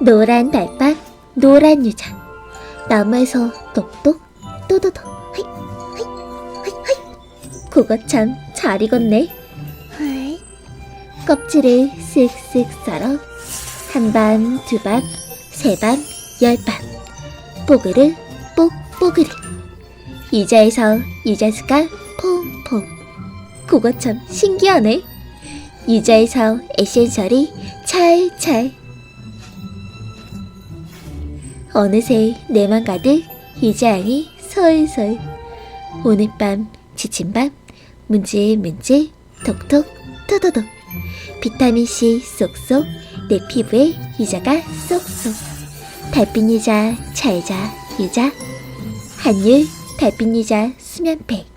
노란 달빵, 노란 유자. 나무에서 똑똑, 하이. 그거 참 잘 익었네. 껍질을 쓱쓱 썰어 한 반, 두 반, 세 반, 열 반. 뽀그르, 뽁, 뽀그르. 유자에서 유자수가 퐁퐁. 그거 참 신기하네. 유자에서 에센셜이 찰찰. 어느새 내맘 가득 유자향이 솔솔. 오늘 밤 지친 밤 문질문질 톡톡 토도독 비타민C 쏙쏙 내 피부에 유자가 쏙쏙 달빛 유자 잘자 유자 한율 달빛 유자 수면팩